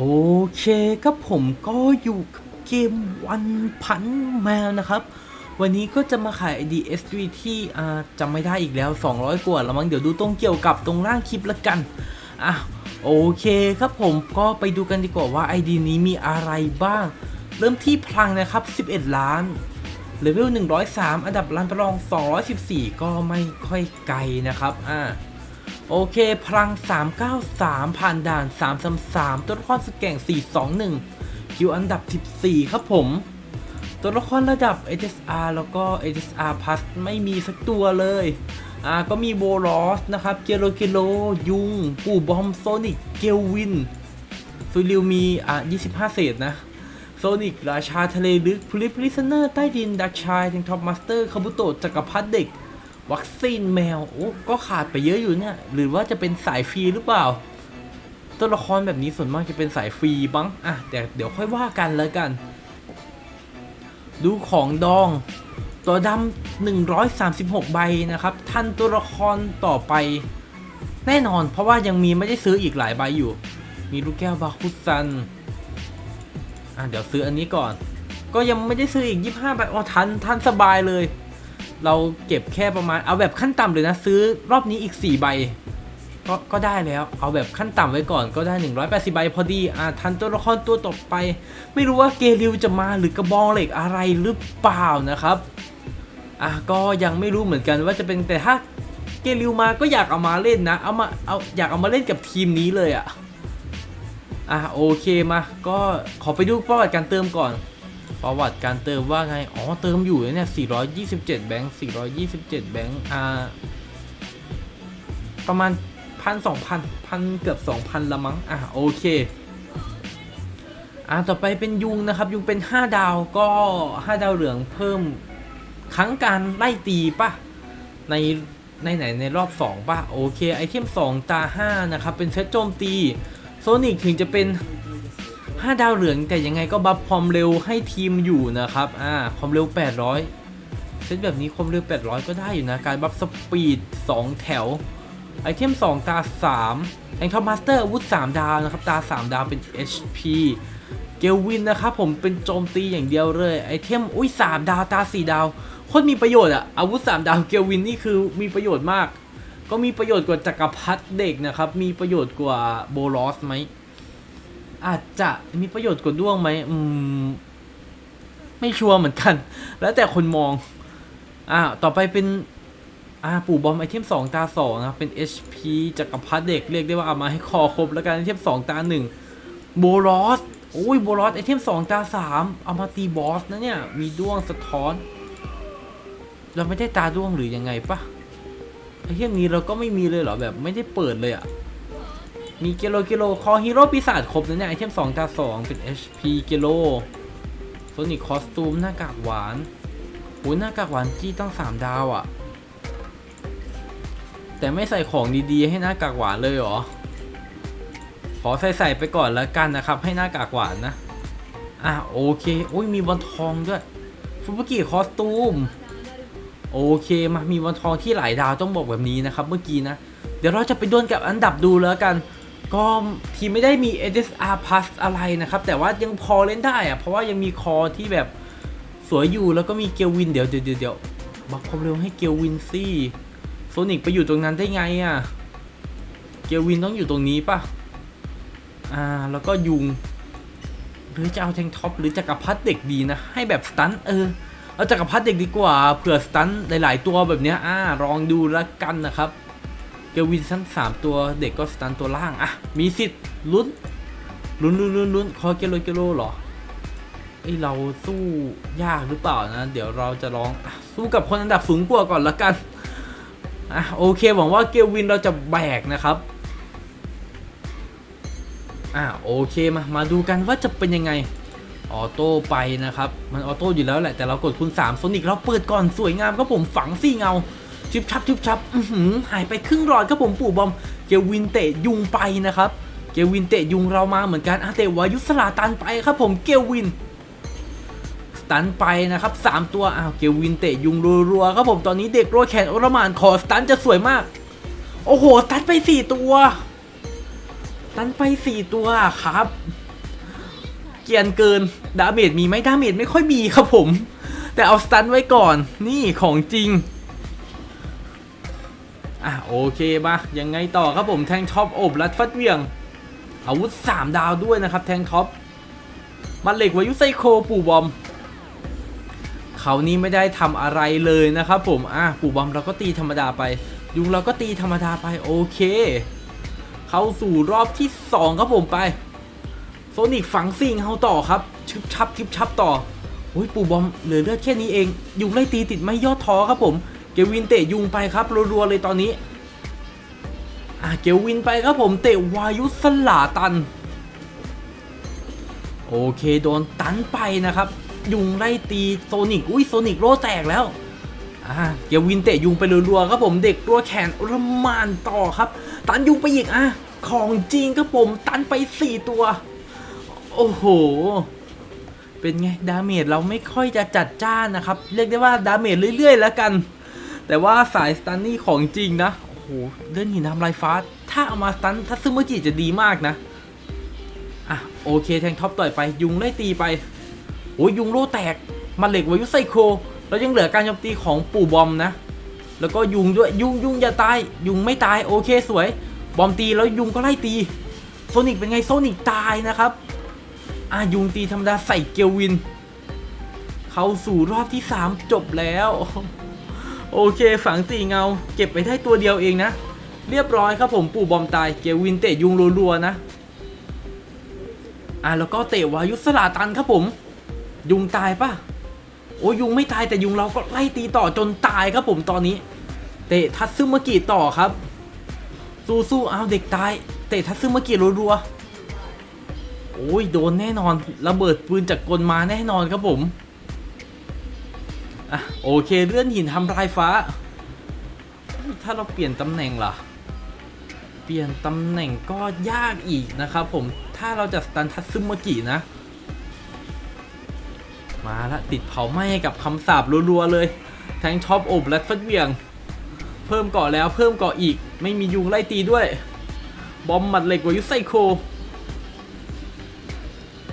โอเคครับผมก็อยู่กับเกมวันพันแมวนะครับ วันนี้ก็จะมาขาย ID S3 ที่อ่จำไม่ได้อีกแล้ว 200 กว่าแล้วมั้งเดี๋ยวดูตรงเกี่ยวกับตรงล่างคลิปละกันอะโอเคครับผมก็ไปดูกันดีกว่าว่า ID นี้มีอะไรบ้าง เริ่มที่พลังนะครับ 11 ล้านเลเวล103 อันดับรันประลอง 214 ก็ไม่ค่อยไกลนะครับอ่า โอเค พลัง 393 ผ่านด่าน 333 ตัวละครสแก่ง 421 คิวอันดับ 14 ครับผม ตัวละครระดับ HSR แล้วก็ HSR Plus ไม่มีสักตัวเลย อ่า ก็มีโบลอสนะครับ เจโรเกโล ยุง ปู่บอม โซนิก เกลวินซูริวมี อะ25 เศษนะ โซนิก ราชาทะเลลึกพลิปลิสเนอร์ ใต้ดิน ดักชาย ทิงท็อปมาสเตอร์คาบุโตะจักรพรรดิเด็ก วัคซีนแมวโอ้ก็ขาดไปเยอะอยู่เนี่ย หรือว่าจะเป็นสายฟรีหรือเปล่า ตัวละครแบบนี้ส่วนมากจะเป็นสายฟรีบ้างอะแต่เดี๋ยวค่อยว่ากันแล้วกัน ดูของดอง ตัวดำ136 ใบนะครับท่านตัวละครต่อไป แน่นอนเพราะว่ายังมีไม่ได้ซื้ออีกหลายใบอยู่ มีลูกแก้วบาคุซันอะเดี๋ยวซื้ออันนี้ก่อน ก็ยังไม่ได้ซื้ออีก 25ใบอ๋อทันทันสบายเลย เราเก็บแค่ประมาณเอาแบบขั้นต่ำเลยนะ ซื้อรอบนี้อีก 4 ใบ ก็ก็ได้แล้วเอาแบบขั้นต่ำไว้ก่อนก็ได้ 180 ใบพอดีอะทันตัวละครตัวต่อไป ไม่รู้ว่าเกลิวจะมาหรือกระบองเหล็กอะไรหรือเปล่านะครับอะก็ยังไม่รู้เหมือนกันว่าจะเป็นแต่ถ้าเกลิวมาก็อยากเอามาเล่นนะ เอามาเอาอยากเอามาเล่นกับทีมนี้เลยอะอะโอเคมา ก็ขอไปดูประวัติการเติมก่อน ประวัติการเติมว่าไง อ๋อ เติมอยู่เนี่ย 427 แบงค์427 แบงค์อ่า ประมาณพันสองพันพันเกือบสองพันละมั้ง อะ โอเค อ่า ต่อไปเป็นยุงนะครับ ยุงเป็น 5 ดาวก็ 5 ดาวเหลืองเพิ่มครั้งการไล่ตีป่ะ ในในไหนในรอบ 2 ป่ะ โอเค ไอเทม 2 ตา 5 นะครับ เป็นเซตโจมตี โซนิกถึงจะเป็น 5 ดาวเหลืองแต่ยังไงก็บัฟความเร็วให้ทีมอยู่นะครับอ่าความเร็ว 800 เซตแบบนี้ความเร็ว 800 ก็ได้อยู่นะ การบัฟสปีด 2 แถว ไอเทม 2 ตา 3แองทอมมาสเตอร์อาวุธ 3 ดาวนะครับ ตา 3 ดาวเป็น HP เกลวินนะครับผมเป็นโจมตีอย่างเดียวเลย ไอเทมอุ้ย 3 ดาวตา 4 ดาวโคตรมีประโยชน์อะอาวุธ 3 ดาวเกลวินนี่คือมีประโยชน์มาก ก็มีประโยชน์กว่าจักรพรรดิเด็กนะครับ มีประโยชน์กว่าโบลอสไหม อาจจะมีประโยชน์กว่าด้วงไหมอืม ไม่ชัวร์เหมือนกัน แล้วแต่คนมอง อ่า ต่อไปเป็น อ่า ปู่บอมไอเทมสองตาสองนะครับ เป็น HP จักรพรรดิเด็กเรียกได้ว่าเอามาให้คอครบแล้วกันไอเทมสองตาหนึ่งโบลอสโอ้ยโบลอสไอเทมสองตาสามเอามาตีบอสนะเนี่ย มีด้วงสะท้อน เราไม่ได้ตาด้วงหรือยังไงปะไอเทมนี้เราก็ไม่มีเลยเหรอแบบไม่ได้เปิดเลยอะ มีเกโลเกโลคอฮีโร่ปีศาจครบนะเนี่ยไอเทม2ตา2เป็น HP เกโลโซนิคคอสตูมหน้ากากหวานโอ้หน้ากากหวานจี้ตั้ง3ดาวอะ่ะ แต่ไม่ใส่ของดีๆ ให้หน้ากากหวานเลยเหรอ ขอใส่ใส่ไปก่อนแล้วกันนะครับ ให้หน้ากากหวานนะ อะโอเคโอ้ยมีวันทองด้วยฟุบุกิคอสตูมโอเคมามีวันทองที่หลายดาวต้องบอกแบบนี้นะครับ เมื่อกี้นะ เดี๋ยวเราจะไปดวลกับอันดับดูแล้วกัน ก็ทีไม่ได้มี HSR Plus อะไรนะครับ แต่ว่ายังพอเล่นได้อะเพราะว่ายังมีคอที่แบบสวยอยู่แล้วก็มีเกลวินเดี๋ยวเดี๋ยวเดี๋ยวบักความเร็วให้เกลวินซี่โซนิกไปอยู่ตรงนั้นได้ไงอะเกลวินต้องอยู่ตรงนี้ปะอ่าแล้วก็ยุง หรือจะเอาแทงท็อปหรือจักรพรรดิเด็กดีนะ ให้แบบสตันเออเอาจักรพรรดิเด็กดีกว่าเผื่อสตันหลาย ๆ ตัวแบบเนี้ยอ่าลองดูแล้วกันนะครับ ลวินชั้นสามตัวเด็กก็สตันตัวล่าง อะ มีสิทธิ์ลุ้นลุ้นลุ้นลุ้นลุ้นคอเกโลเกโลหรอไอเราสู้ยากหรือเปล่านะ เดี๋ยวเราจะลองอสู้กับคนอันดับสูงกว่าก่อนละกันอะโอเคหวังว่าเกลวินเราจะแบกนะครับอะโอเคมามาดูกันว่าจะเป็นยังไงออโต้ไปนะครับ มันออโต้อยู่แล้วแหละแต่เรากดคูณ3โซนิกเราเปิดก่อนสวยงามครับผมฝังซี่เงา ชิบชับชิบชับอื้อหือหายไปครึ่งหลอดครับผมปู่บอม เกวินเตะยุงไปนะครับ เกวินเตะยุงเรามาเหมือนกันอาเตวายุสลาตันไปครับผมเกวินสตันไปนะครับ 3 ตัวอ้าวเกวินเตะยุงรัวๆครับผมตอนนี้เด็กโรัวแขนอรมานขอสตันจะสวยมาก โอ้โหสตันไป 4 ตัวสตันไป 4 ตัวครับ เกียนเกินดาเมจมีไหมดาเมจไม่ค่อยมีครับผม แต่เอาสตันไว้ก่อนนี่ของจริง อะโอเคมายังไงต่อครับผมแทงท็อปอบรัดฟัดเวียง อาวุธ 3 ดาวด้วยนะครับ แทงท็อปมันเหล็กวายุไซโคปู่บอมเขานี้ไม่ได้ทำอะไรเลยนะครับผมอะปู่บอมเราก็ตีธรรมดาไป ยุงเราก็ตีธรรมดาไปโอเค เข้าสู่รอบที่ 2 ครับผมไปโซนิกฝังซิงเฮาต่อครับชึบชับชึบชับต่อโอ้ยปู่บอมเหลือเลือดแค่นี้เอง ยุงไล่ตีติดไม่ย่อท้อครับผม กวินเตะยุงไปครับรัวๆเลยตอนนี้อะเกวินไปครับผมเตะวายุสลาตัน โอเคโดนตันไปนะครับ ยุงไล่ตีโซนิกอุ้ยโซนิกโลแตกแล้วอ่าเกวินเตะยุงไปรัวๆครับผมเด็กตัวแขนรมานต่อครับ ตันยุงไปอีกอะของจริงครับผมตันไป 4 ตัว โอ้โห เป็นไง ดาเมจเราไม่ค่อยจะจัดจ้านนะครับ เรียกได้ว่าดาเมจเรื่อยๆ แล้วกัน แต่ว่าสายสตันนี่ของจริงนะ โอ้โหเล่นหินทำลายฟ้า ถ้าเอามาสตันถ้าซึมเมื่อกี้จะดีมากนะ อะ โอเคแทงท็อปต่อยไป ยุงไล่ตีไป โอ้ยยุงโลแตก มันเหล็กวายุไซโคแล้วยังเหลือการโจมตีของปู่บอมนะ แล้วก็ยุงด้วย ยุงยุงอย่าตาย ยุงไม่ตาย โอเคสวย บอมตีแล้วยุงก็ไล่ตี โซนิกเป็นไง โซนิกตายนะครับ อะยุงตีธรรมดาใส่เกลวิน เข้าสู่รอบที่ 3 จบแล้ว โอเคฝังสี่เงา เก็บไปได้ตัวเดียวเองนะ เรียบร้อยครับผมปู่บอมตายเกวินเตะยุงรัวๆนะ อะแล้วก็เตะวายุสลาตันครับผม ยุงตายปะโอ้ยุงไม่ตายแต่ยุงเราก็ไล่ตีต่อจนตายครับผมตอนนี้ เตะทัตซึมากิต่อครับสู้ๆเอาเด็กตาย เตะทัตซึมากิรัวๆโอ้ยโดนแน่นอนระเบิดปืนจากกลมาแน่นอนครับผม อะโอเคเลื่อนหินทำลายฟ้า ถ้าเราเปลี่ยนตำแหน่งล่ะ เปลี่ยนตำแหน่งก็ยากอีกนะครับผมถ้าเราจะสตันทัตซึมากินะ มาละติดเผาไหม้กับคำสาบรัวๆเลย แทงช็อปอบและฟัดเหวียง เพิ่มเกาะแล้วเพิ่มเกาะอีก ไม่มียุงไล่ตีด้วย บอมหมัดเหล็กวายุไซโค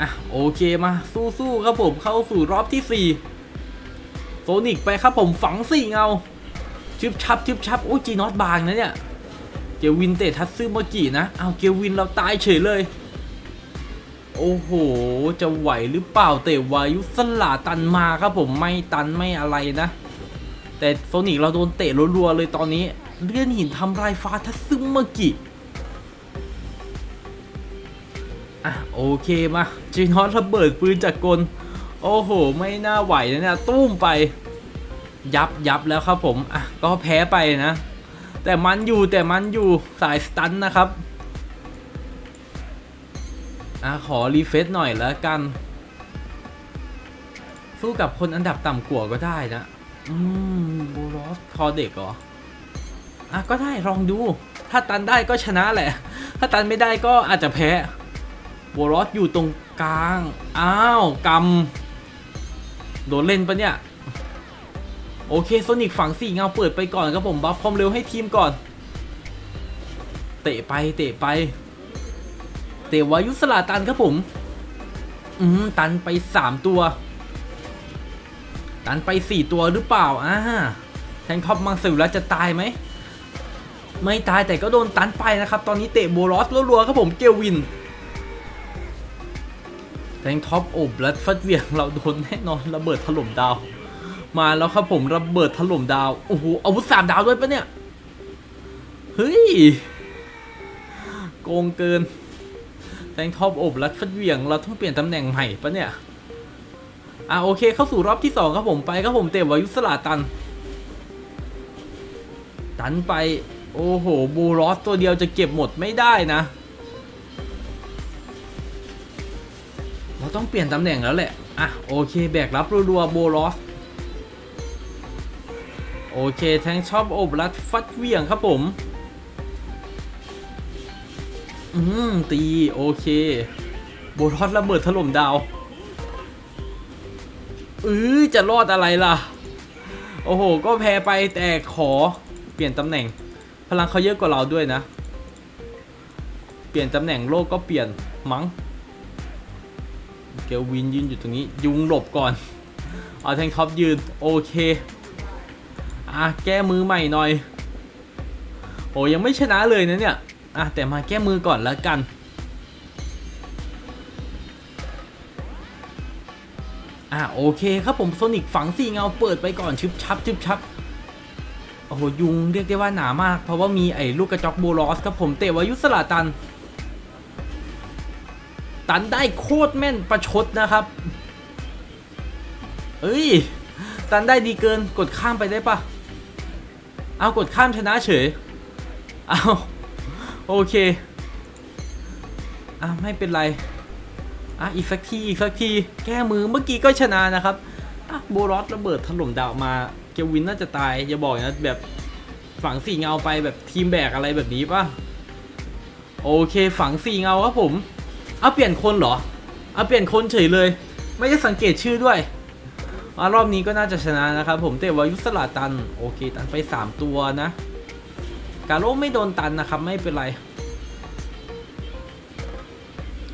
อะโอเคมาสู้ๆครับผมเข้าสู่รอบที่ 4 โซนิกไปครับผมฝังสี่เงาชึบชับชึบชับโอ้จีนอตบางนะเนี่ย เกวินเตะทัตซึมากินะเอาเกวินเราตายเฉยเลย โอ้โห จะไหวหรือเปล่าเตะวายุสลาตันมาครับผมไม่ตันไม่อะไรนะ แต่โซนิกเราโดนเตะรัวๆเลยตอนนี้ เลื่อนหินทำลายฟ้าทัตซึมากิอะโอเคมาจีนอตระเบิดปืนจากกล โอ้โห ไม่น่าไหวนะเนี่ยตุ้มไป ยับยับแล้วครับผม อะ ก็แพ้ไปนะ แต่มันอยู่แต่มันอยู่สายสตันนะครับ อะ ขอรีเฟซหน่อยแล้วกัน สู้กับคนอันดับต่ำกว่าก็ได้นะ อืมบูรอสคอเด็กเหรอ อะ ก็ได้ลองดู ถ้าตันได้ก็ชนะแหละ ถ้าตันไม่ได้ก็อาจจะแพ้บูรอสอยู่ตรงกลาง อ้าวกำ โดนเล่นปะเนี่ย โอเคโซนิกฝั่งสี่เงาเปิดไปก่อนครับผมบัฟความเร็วให้ทีมก่อน เตะไปเตะไป เตะวายุสลาตันครับผม อืมตันไปสามตัว ตันไปสี่ตัวหรือเปล่าอ่าแทงท็อปมังสวิรัตจะตายไหม ไม่ตายแต่ก็โดนตันไปนะครับ ตอนนี้เตะโบลอสรัวๆครับผมเกลวิน แทงท็อปอบและฟัดเหวียงเราโดนแน่นอนระเบิดถล่มดาว มาแล้วครับผมระเบิดถล่มดาว โอ้โหอาวุธสามดาวด้วยปะเนี่ย เฮ้ย โกงเกินแตงท็อปอบรัดฟัดเหวียงเราต้องเปลี่ยนตำแหน่งใหม่ปะเนี่ย อะโอเคเข้าสู่รอบที่สองครับผมไปครับผมเตะวายุสลาตัน ตันไป โอ้โหบูรอสตัวเดียวจะเก็บหมดไม่ได้นะ ต้องเปลี่ยนตำแหน่งแล้วแหละ อะ โอเคแบกรับรัวๆโบรอสโอเค แทงชอบโอบรัดฟัดเวียงครับผม อืม ตี โอเค โบรอสระเบิดถล่มดาวเออจะรอดอะไรล่ะ โอ้โห ก็แพ้ไปแต่ขอเปลี่ยนตำแหน่ง พลังเขาเยอะกว่าเราด้วยนะ เปลี่ยนตำแหน่งโลกก็เปลี่ยนมั้ง เกลวินยืนอยู่ตรงนี้ ยุงหลบก่อน เอาแทงท็อปยืน โอเค อะ แก้มือใหม่หน่อย โอ้ยังไม่ชนะเลยนะเนี่ย อะ แต่มาแก้มือก่อนแล้วกัน อะ โอเคครับผมโซนิกฝังสี่เงาเปิดไปก่อน ชึบชับชึบชับโอ้โหยุงเรียกได้ว่าหนามาก เพราะว่ามีไอ้ลูกกระจอกโบลอสครับผมเตะวายุสลาตัน ตันได้โคตรแม่นประชดนะครับเอ้ย ตันได้ดีเกินกดข้ามไปได้ปะเอากดข้ามชนะเฉย เอาโอเคอะไม่เป็นไรอะอีกสักทีอีกสักทีแก้มือเมื่อกี้ก็ชนะนะครับอะโบรอสระเบิดถล่มดาวมาเกวินน่าจะตายอย่าบอกนะแบบฝังสี่เงาไปแบบทีมแบกอะไรแบบนี้ป่ะ โอเคฝังสี่เงาครับผม เอาเปลี่ยนคนเหรอ เอาเปลี่ยนคนเฉยเลย ไม่ได้สังเกตชื่อด้วยอารอบนี้ก็น่าจะชนะนะครับผมแต่วายุสลาตัน โอเค ตันไป 3 ตัวนะ กาโร่ไม่โดนตันนะครับ ไม่เป็นไร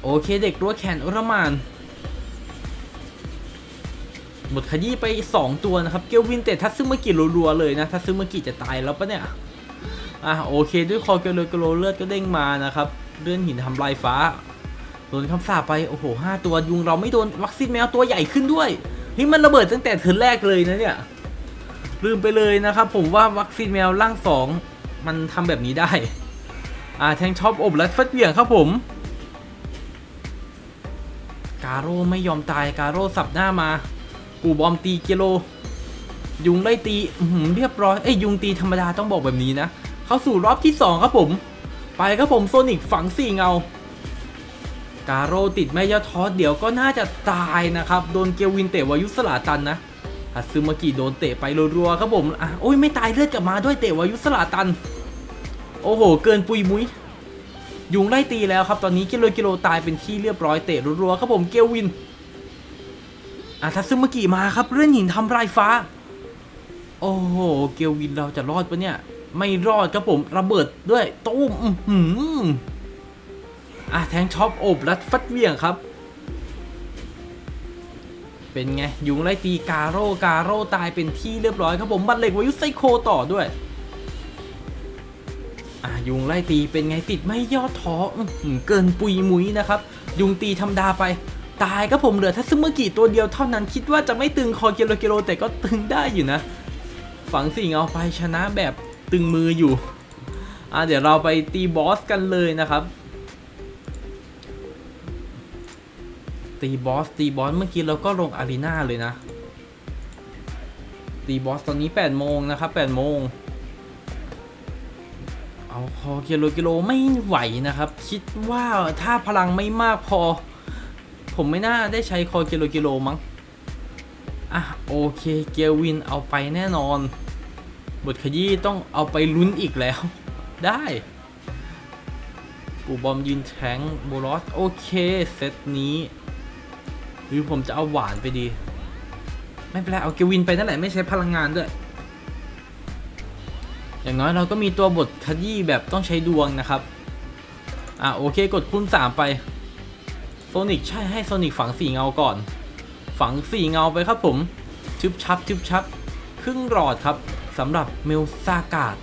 โอเคเด็กรั้วแขนอุรมานหมดขยี้ไป 2 ตัวนะครับ เกลวินเตทัตซึเมกิรัวๆเลยนะทัตซึเมกิจะตายแล้วปะเนี่ย อะโอเค ด้วยคอเกลโลเกลโลเลือดก็เด้งมานะครับ เลื่อนหินทำลายฟ้า โดนคำสาปไปโอ้โหห้าตัวยุงเราไม่โดนวัคซีนแมวตัวใหญ่ขึ้นด้วยนี่มันระเบิดตั้งแต่เทิร์นแรกเลยนะเนี่ยลืมไปเลยนะครับผมว่าวัคซีนแมวร่างสองมันทำแบบนี้ได้อ่าแทงช็อปอบและฟัดเหวี่ยงครับผม กาโร่ไม่ยอมตายกาโร่สับหน้ามากูบอมตีกิโล ยุงไล่ตีหือเรียบร้อยเอ้ยยุงตีธรรมดาต้องบอกแบบนี้นะ เข้าสู่รอบที่ 2 ครับผม ไปครับผมโซนิกฝังสี่เงา กาโร่ติดแม่ยอทอสเดี๋ยวก็น่าจะตายนะครับ โดนเกลวินเตะวายุสลาตันนะฮัตซึมากิโดนเตะไปรัวๆครับผมอะโอ้ยไม่ตายเลือดกลับมาด้วยเตะวายุสลาตัน โอ้โห เกินปุยมุ้ยยุงไล่ตีแล้วครับ ตอนนี้กิโลกิโลตายเป็นที่เรียบร้อยเตะรัวๆครับผมเกลวินอะทัตซึมากิมาครับเลื่อนหินทำลายฟ้า โอ้โหเกลวินเราจะรอดปะเนี่ย ไม่รอดครับผมระเบิดด้วยตุ้ม อะแทงช็อปอบรัดฟัดเวี่ยงครับ เป็นไง ยุงไล่ตีกาโร่กาโร่ตายเป็นที่เรียบร้อยครับผมบัตรเหล็กวายุไซโคต่อด้วยอะยุงไล่ตีเป็นไงติดไม่ย่อท้อเกินปุยมุ้ยนะครับ ยุงตีธรรมดาไป ตายครับผมเหลือทัซึมากิตัวเดียวเท่านั้นคิดว่าจะไม่ตึงคอเกโลเกโลแต่ก็ตึงได้อยู่นะ ฝังสิ่งเอาไปชนะแบบตึงมืออยู่อะเดี๋ยวเราไปตีบอสกันเลยนะครับ ตีบอสตีบอสเมื่อกี้เราก็ลงอารีนาเลยนะ ตีบอสตอนนี้8โมงนะครับ8โมงเอาคอกิโลกิโลไม่ไหวนะครับ คิดว่าถ้าพลังไม่มากพอ ผมไม่น่าได้ใช้คอกิโลกิโลมั้งอะโอเคเกลวินเอาไปแน่นอน บทขยี้ต้องเอาไปลุ้นอีกแล้ว ได้ปูบอมยืนแทงโบลอสโอเค เซตนี้ หรือผมจะเอาหวานไปดี ไม่เป็นไรเอาเกวินไปนั่นแหละไม่ใช้พลังงานด้วย อย่างน้อยเราก็มีตัวบทขยี้แบบต้องใช้ดวงนะครับ อะโอเคกดคูณ3ไปโซนิกใช่ให้โซนิกฝังสีเงาก่อน ฝังสีเงาไปครับผมชึบชับชึบชับ ครึ่งหลอดครับสำหรับเมลซากาด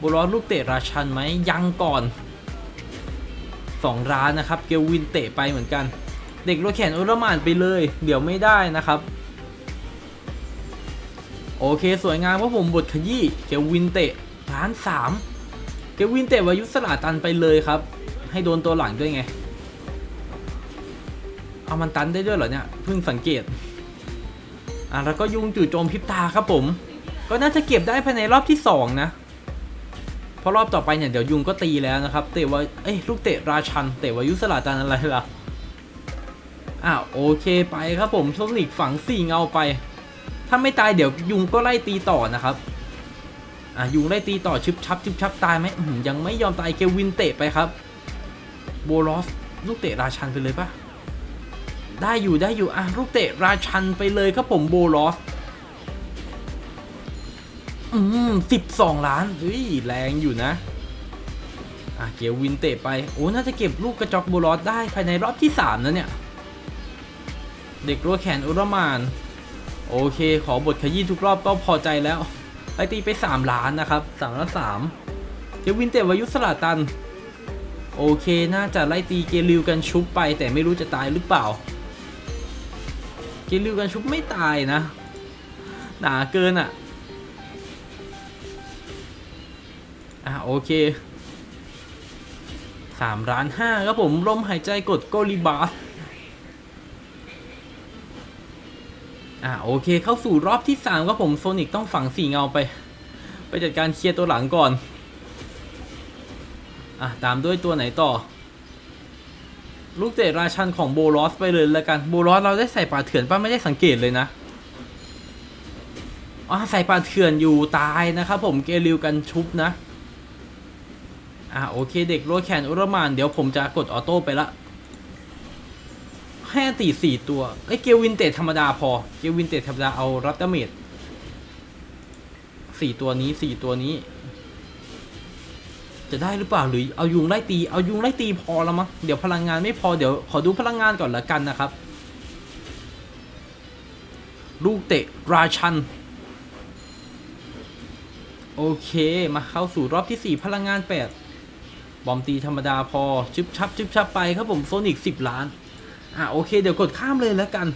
บรอสลูกเตะราชันไหมยังก่อนสองร้านนะครับ เกลวินเตะไปเหมือนกัน เด็กรถแขนอุลมานไปเลย เดี๋ยวไม่ได้นะครับ โอเคสวยงามครับผมบทขยี้เกวินเตะร้านสามเกวินเตะวายุสลาตันไปเลยครับ ให้โดนตัวหลังด้วยไง เอามันตันได้ด้วยเหรอเนี่ยเพิ่งสังเกตอะแล้วก็ยุงจู่โจมพิบตาครับผม ก็น่าจะเก็บได้ภายในรอบที่ 2 นะ เพราะรอบต่อไปเนี่ยเดี๋ยวยุงก็ตีแล้วนะครับ เตะว่าเอ้ยลูกเตะราชัน เตะวายุสลาตันอะไรล่ะ อะโอเคไปครับผมโซนิกฝังสี่เงาไป ถ้าไม่ตายเดี๋ยวยุงก็ไล่ตีต่อนะครับอะยุงไล่ตีต่อชึบชับชึบชับตายไหมยังไม่ยอมตายเกลวินเตะไปครับ โบลอสลูกเตะราชันไปเลยปะได้อยู่ได้อยู่อะลูกเตะราชันไปเลยครับผมโบลอสอืมสิบสองล้านเฮ้ยแรงอยู่นะอะเกียววินเตะไป โอ้ น่าจะเก็บลูกกระจอกโบลอสได้ภายในรอบที่สามนะเนี่ย เด็กรัวแขนอุรมาน โอเค ขอบทขยี้ทุกรอบก็พอใจแล้วไอตีไป 3 ล้านนะครับ3ล้าน3เจวินเตวายุสลาตัน โอเค น่าจะไล่ตีเกลิวกันชุบไป แต่ไม่รู้จะตายหรือเปล่า เกลิวกันชุบไม่ตายนะ หนาเกินอะ อะโอเคสามล้านห้าครับผมลมหายใจกดโกลิบาส อะโอเคเข้าสู่รอบที่3ครับผมโซนิกต้องฝังสี่เงาไป ไปจัดการเคลียร์ตัวหลังก่อน อะตามด้วยตัวไหนต่อ ลูกเตะราชันของโบลอสไปเลยแล้วกันโบลอสเราได้ใส่ป่าเถื่อนป้าไม่ได้สังเกตเลยนะอะใส่ป่าเถื่อนอยู่ตายนะครับผมเกลิวกันชุบนะอะโอเคเด็กโรดแคนอุรมานเดี๋ยวผมจะกดออโต้ไปละ ให้อันตีสี่ตัวเอ้เกลวินเตจธรรมดาพอ เกลวินเตจธรรมดาเอารับดาเมจสี่ตัวนี้สี่ตัวนี้ จะได้หรือเปล่าหรือเอายุงไล่ตีเอายุงไล่ตีพอแล้วมั้งเดี๋ยวพลังงานไม่พอเดี๋ยวขอดูพลังงานก่อนละกันนะครับ ลูกเตะราชัน โอเคมาเข้าสู่รอบที่4พลังงาน8บอมตีธรรมดาพอชึบชับชึบชับไปครับผมโซนิก10ล้าน อะโอเคเดี๋ยวกดข้ามเลยแล้วกัน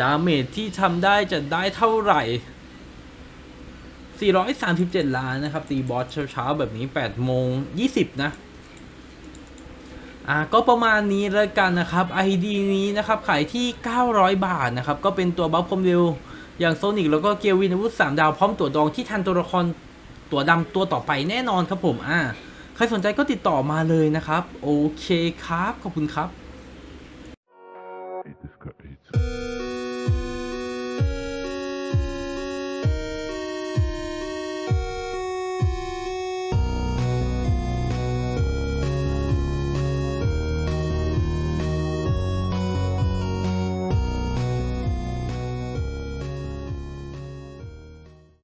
ดาเมจที่ทำได้จะได้เท่าไหร่ 437 ล้านนะครับ ตีบอสเช้าๆ แบบนี้8โมง20 นะอะก็ประมาณนี้แล้วกันนะครับ ID นี้นะครับ ขายที่ 900 บาทนะครับ ก็เป็นตัวบัฟคอมเร็ว อย่างโซนิกแล้วก็เกียร์วินอาวุธ3ดาวพร้อมตัวดองที่ทันตัวละครตัวดำตัวต่อไปแน่นอนครับผมอ่าใครสนใจก็ติดต่อมาเลยนะครับ โอเคครับ ขอบคุณครับ